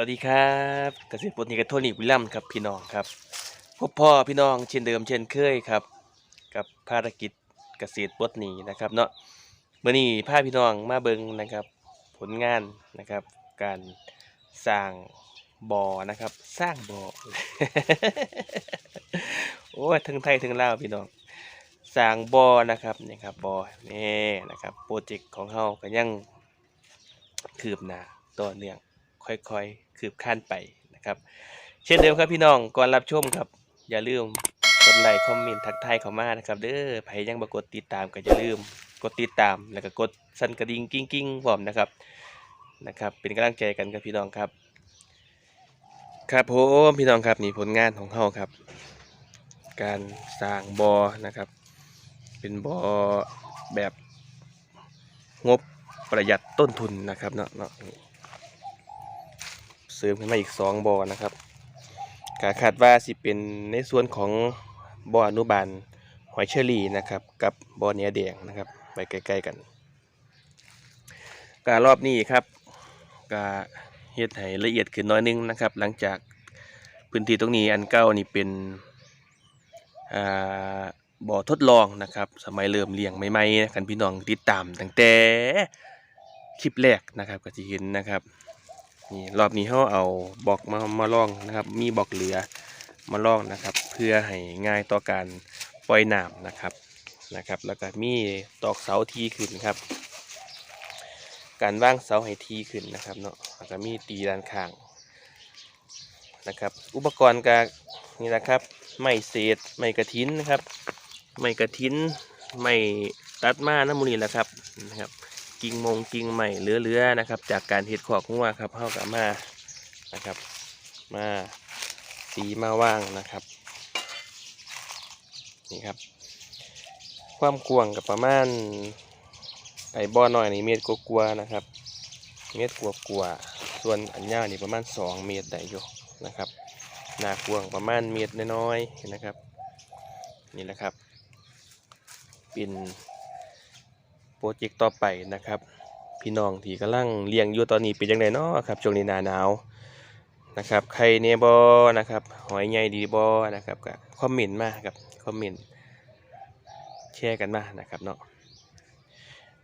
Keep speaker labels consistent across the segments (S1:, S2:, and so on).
S1: วัสดีครับเกษตรปนีกับโทนี่วิลลัมครับพี่น้องครับพบพ่อพี่น้องเช่นเดิมเช่นเคยครับ กับภารกิจเกษตรปนีนะครับเนาะเมื่อนี้พาพี่น้องมาเบิงนะครับ ผลงานนะครับ การสร้างบ่อนะครับ สร้างบ่อโอ้ทั้งไทยทั้งลาวพี่น้องสร้างบ่อนะครับนี่ครับบ่อนี่นะครับโปรเจกต์ของเฮาก็ยังคืบหน้าต่อเนื่อง ค่อยๆ คืบคลานไปนะครับ เช่นเดิมครับพี่น้องก่อนรับชมครับ อย่าลืมกดไลค์คอมเมนต์ทักทายเข้ามานะครับเด้อใครยังบ่กดติดตามก็อย่าลืมกดติดตามแล้วก็กดสั่นกระดิ่งกิ้งกิ้งๆพร้อมนะครับนะครับ เป็นกำลังใจกันครับพี่น้องครับ ครับผมพี่น้องครับนี่ผลงานของเฮาครับ การสร้างบอ่อนะครับ เป็นบอ่อแบบงบประหยัดต้นทุนนะครับเนาะเนาะ เสริมขึ้นมาอีกสองบ่อนะครับกาคาดว่าสิเป็นในส่วนของบ่ออนุบาลหอยเชอรี่นะครับ กับบ่อเนื้อแดงนะครับไปใกล้ๆกันการรอบนี้ครับกาเฮ็ดให้ละเอียดขึ้นน้อยนึงนะครับ หลังจากพื้นที่ตรงนี้อันเก่านี่เป็นอ่าบ่อทดลองนะครับ สมัยเริ่มเลี้ยงใหม่ๆนะคันพี่น้องติดตามตั้งแต่คลิปแรกนะครับก็จะเห็นนะครับ นี่รอบนี้เขาเอาบล็อกมามาล่องนะครับ มีบล็อกเหลือมาล่องนะครับ เพื่อให้ง่ายต่อการปล่อยน้ำนะครับนะครับ แล้วก็มีตอกเสาทีขึ้นครับ การว่างเสาให้ทีขึ้นนะครับเนาะแล้วก็มีตีด้านข้างนะครับ อุปกรณ์ก็นี่นะครับไม้เศษไม้กระถินนะครับไม้กระถินไม้ตัดมาน้ำมูนี่แหละครับนะครับ กิ่งมงกิ่งใหม่เหลือๆนะครับ จากการเห็ดขอกงัวครับเข้ากับมานะครับ มาสีมาว่างนะครับนี่ครับ ความกว้างกับประมาณไอ้บ่อน้อยนี่เมตรกว่าๆนะครับ เมตรกว่าๆส่วนอันย่านี่ประมาณสองเมตรได้อยู่นะครับหน้ากว้างประมาณเมตรน้อยๆนะครับ นี่แหละครับ เป็น โปรเจกต์ต่อไปนะครับ พี่น้องที่กำลังเลี้ยงอยู่ตอนนี้เป็นยังไงเนาะครับช่วงนี้หนาหนาวนะครับใครเนบอนะครับหอยใหญ่ดีบอนะครับก็คอมเมนต์มาครับคอมเมนต์แชร์กันมานะครับเนาะ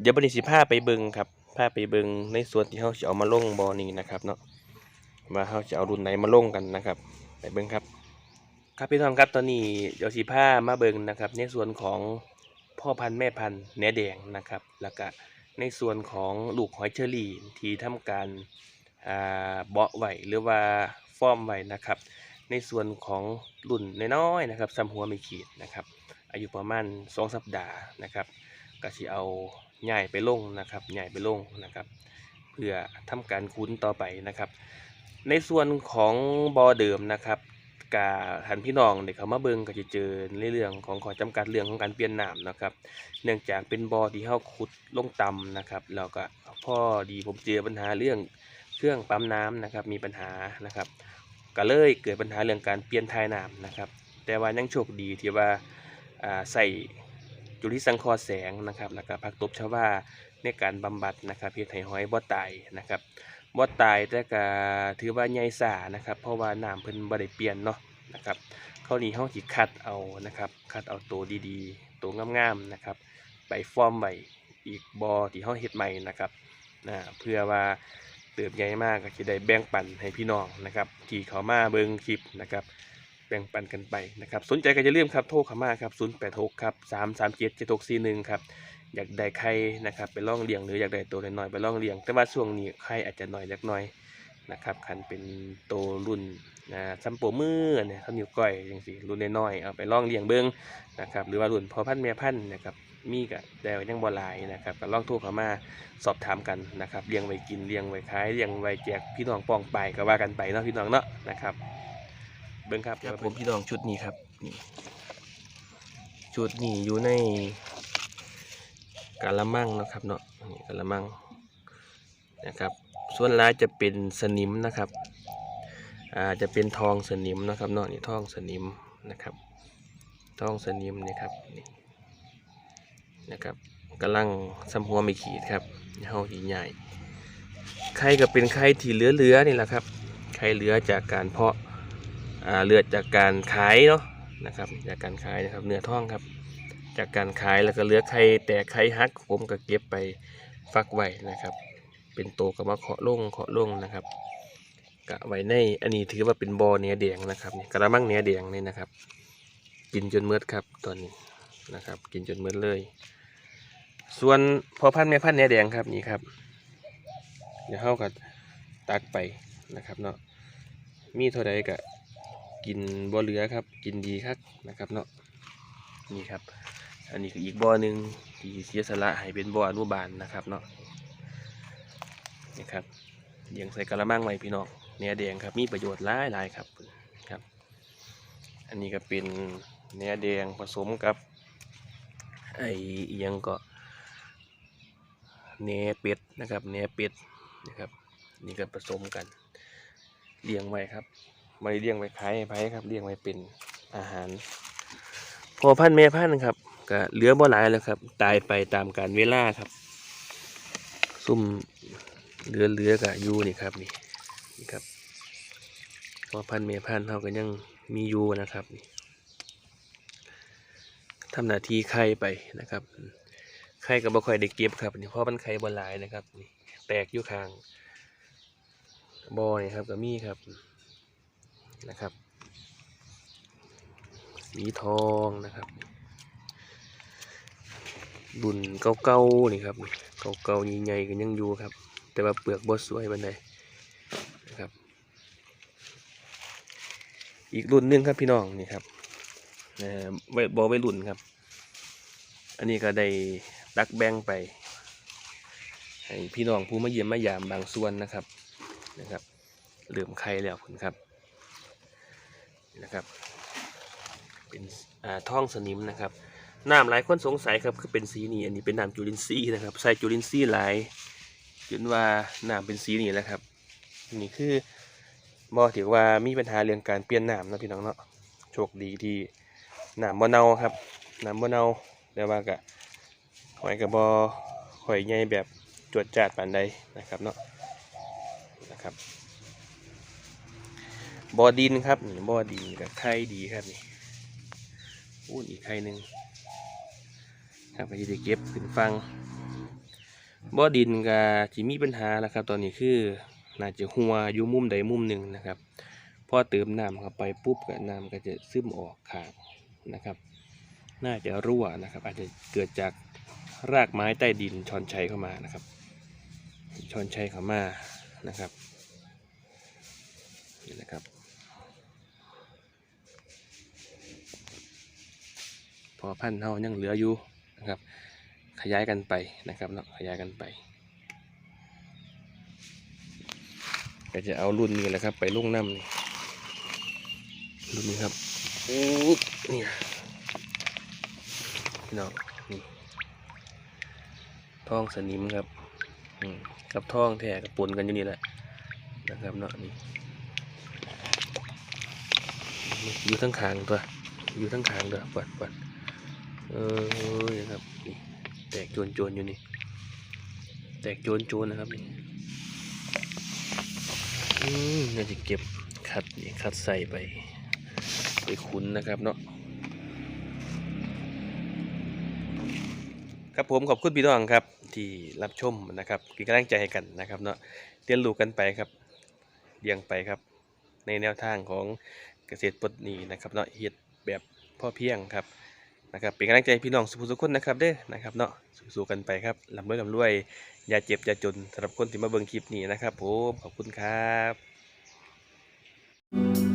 S1: เดี๋ยวบันนี้สิพาไปเบิงครับพาไปเบิงในส่วนที่เขาจะเอามาลงบอนี้นะครับเนาะว่าเขาจะเอารุ่นไหนมาลงกันนะครับ ไปเบิงครับ ครับพี่น้องครับตอนนี้เดี๋ยวสิพามาเบิงนะครับ ในส่วนของ พ่อพันธุ์แม่พันธุ์เนื้อแดงนะครับ แล้วก็ในส่วนของลูกหอยเชอรี่ที่ทำการเบาะไวหรือว่าฟอร์มไวนะครับ ในส่วนของรุ่นน้อยๆนะครับซ้ำหัวไม่ขีดนะครับ อายุประมาณ 2 สัปดาห์นะครับก็สิเอาใหญ่ไปลงนะครับใหญ่ไปลงนะครับเพื่อทำการคุ้นต่อไปนะครับ ในส่วนของบอเดิมนะครับ กาทันพี่น้องเด็กเขามาเบิงก็จะเจอในเรื่องของข้อจำกัดเรื่องของการเปลี่ยนน้ำนะครับ เนื่องจากเป็นบ่อที่เฮาขุดลงต่ำนะครับแล้วก็พ่อดีผมเจอปัญหาเรื่องเครื่องปั๊มน้ำนะครับมีปัญหานะครับ ก็เลยเกิดปัญหาเรื่องการเปลี่ยนทายน้ำนะครับ แต่ว่ายังโชคดีที่ว่าาใส่จุลิสังคราะห์แสงนะครับแล้วก็ผักตบชวาในการบำบัดนะครับเพื่อให้หอยบ่ตายนะครับ บ่ตายแต่ก็ถือว่าใหญ่สานะครับ เพราะว่าน้ำเพิ่นบ่ได้เปลี่ยนเนาะนะครับคราวนี้เฮาสิคัดเอานะครับ คัดเอาตัวดีๆ ตัวงามๆนะครับไปฟอร์มไว้อีกบ่อที่เฮาเฮ็ดใหม่นะครับนะเพื่อว่าเติบใหญ่มากก็สิได้แบ่งปันให้พี่น้องนะครับ ที่เขามาเบิ่งคลิปนะครับแบ่งปันกันไปนะครับ สนใจก็อย่าลืมครับโทรเข้ามาครับ086ครับ337 7641ครับ อยากได้ไข่นะครับไปล่องเลี้ยงหรืออยากได้ตัวน้อยๆไปล่องเลี้ยง แต่ว่าช่วงนี้ไข่อาจจะน้อยเล็กน้อยนะครับคันเป็นโตรุ่นนะซัมโปมือเนี่ยเขานิ้วก้อยจังซี่รุ่นน้อยๆเอาไปล่องเลี้ยงเบิ้งนะครับหรือว่ารุ่นพอพันธุ์แม่พันธุ์นะครับมีก็แต่ว่ายังบ่หลายนะครับก็ล่องโทรเขามาสอบถามกันนะครับเลี้ยงไว้กินเลี้ยงไว้ขายเลี้ยงไว้แจกพี่น้องป้องไปก็ว่ากันไปเนาะพี่น้องเนาะนะครับเบิ้งครับครับผมพี่น้องชุดนี้ครับชุดนี้อยู่ใน กะละมังนะครับเนาะนี่กะละมังนะครับ ส่วนร้ายจะเป็นสนิมนะครับอ่าจะเป็นทองสนิมนะครับเนาะนี่ทองสนิมนะครับทองสนิมนี่ครับนี่นะครับกำลังซ้ำหัวไม่ขีดครับเฮาที่ใหญ่ไข่ก็เป็นไข่ที่เหลือๆนี่แหละครับไข่เหลือจากการเพาะอ่าเลือดจากการขายเนาะนะครับจากการขายนะครับเนื้อทองครับ จากการขายแล้วก็เหลือไข่แต่ไข่ฮักผมก็เก็บไปฟักไว้นะครับ เป็นโตก็มาเคาะลงเคาะลงนะครับกะไว้ในอันนี้ถือว่าเป็นบอเนื้อแดงนะครับกระมังเนื้อแดงนี่นะครับ กินจนเมืดครับตอนนี้นะครับ กินจนเมืดเลย ส่วนพอพันแม่พันเนื้อแดงครับนี่ครับเดี๋ยวเข้ากับตักไปนะครับเนาะมีเท่าใดก็กินบ่เหลือครับ กินดีครับนะครับเนาะนี่ครับ อันนี้คืออีกบ่อหนึ่งที่เสียสละให้เป็นบ่ออนุบาลนะครับเนาะนี่ครับเลี้ยงใส่กระมังไว้พี่น้องเนื้อแดงครับมีประโยชน์หลายหลายครับครับ อันนี้ก็เป็นเนื้อแดงผสมกับไอ้อิหยังก็เนื้อเป็ดนะครับเนื้อเป็ดนะครับนี่ก็ผสมกันเลี้ยงไว้ครับไม่เลี้ยงไว้ขายให้ไผครับเลี้ยงไว้เป็นอาหารพอพันธุ์แม่พันครับ ก็เหลือบ่หลายแล้วครับ ตายไปตามกาลเวลาครับ ซุ่มเหลือเหลือๆกับยูนี่ครับนี่นี่ครับพอพันธุ์แม่พันธุ์เขาก็ยังมียูนะครับนี่ทำหน้าที่ไข่ไปนะครับไข่ก็บ่ค่อยได้เก็บครับนี่เพราะมันไข่บ่หลายนะครับนี่แตกอยู่ข้างบ่อนี่ครับก็มีครับนะครับ สีทองนะครับ บุญเก่าๆนี่ครับเก่าๆใหญ่ๆกันยังอยู่ครับ แต่ว่าเปลือกบดสวยบันไดนะครับ อีกรุ่นหนึงครับพี่น้องนี่ครับเอ่อบอไว้รุ่นครับ อันนี้ก็ได้ตักแบงไปให้พี่น้องผู้มาเยี่ยมมายามบางส่วนนะครับนะครับเหลื่อมไข่แล้วคุณครับนะครับ เป็นอ่าท้องสนิมนะครับ น้ำหลายคนสงสัยครับคือเป็นสีนี้อันนี้เป็นน้ำจุลินทรีย์นะครับ ใส่จุลินทรีย์หลายจนว่าน้ำเป็นสีนี้แล้วครับนี่คือบ่ถือว่ามีปัญหาเรื่องการเปลี่ยนน้ำนะพี่น้องเนาะโชคดีที่น้ำบ่เน่าครับน้ำบ่เน่าแต่ว่ากะหอยกับบอหอยใหญ่แบบจวดจาดปานใดนะครับเนาะนะครับบอดินครับนี่บอดินกับไข่ดีครับนี่อู้อีกไข่หนึ่ง ครับก็จะได้เก็บขึ้นฟังบ่อดินก็จะมีปัญหาแล้วครับ ตอนนี้คือน่าจะหัวอยู่มุมใดมุมหนึ่งนะครับพอเติมน้ำเข้าไปปุ๊บก็น้ำก็จะซึมออกขางนะครับ น่าจะรั่วนะครับ อาจจะเกิดจากรากไม้ใต้ดินชอนชัยเข้ามานะครับ ชอนชัยเข้ามานะครับนี่นะครับ พอพันธุ์เฮายังเหลืออยู่ นะครับ ขยายกันไปนะครับเนาะขยายกันไป ก็จะเอารุ่นนี้แหละครับ ไปลุ่งน้ำนี่รุ่นนี้ครับนี่พี่น้องนี่ท้องสนิมครับอืมกับท้องแท้กับปนกันอยู่นี่แหละนะครับเนาะนี่อยู่ทั้งขางตัวอยู่ทั้งขางตัวปัดปัด เออนี่ครับนี่แตกโจนโจนๆอยู่นี่ แตกโจนโจนๆนะครับนี่อืมน่าจะเก็บคัดนี่คัดใส่ไป ไปคุ้นนะครับเนาะครับผมขอบคุณพี่น้องครับ ที่รับชมนะครับเป็นกำลังใจให้กันนะครับเนาะเรียนรู้กันไปครับเลี้ยงไปครับ ในแนวทางของเกษตรปลดหนี้นะครับเนาะเฮ็ดแบบพ่อเพียงครับ นะครับเป็นกำลังใจพี่น้องสุภุสุคนนะครับเด้อนะครับเนาะสู้ๆกันไปครับลำรวยลำรวยอย่าเจ็บอย่าจนสำหรับคนที่มาเบิ่งคลิปนี้นะครับผมขอบคุณครับ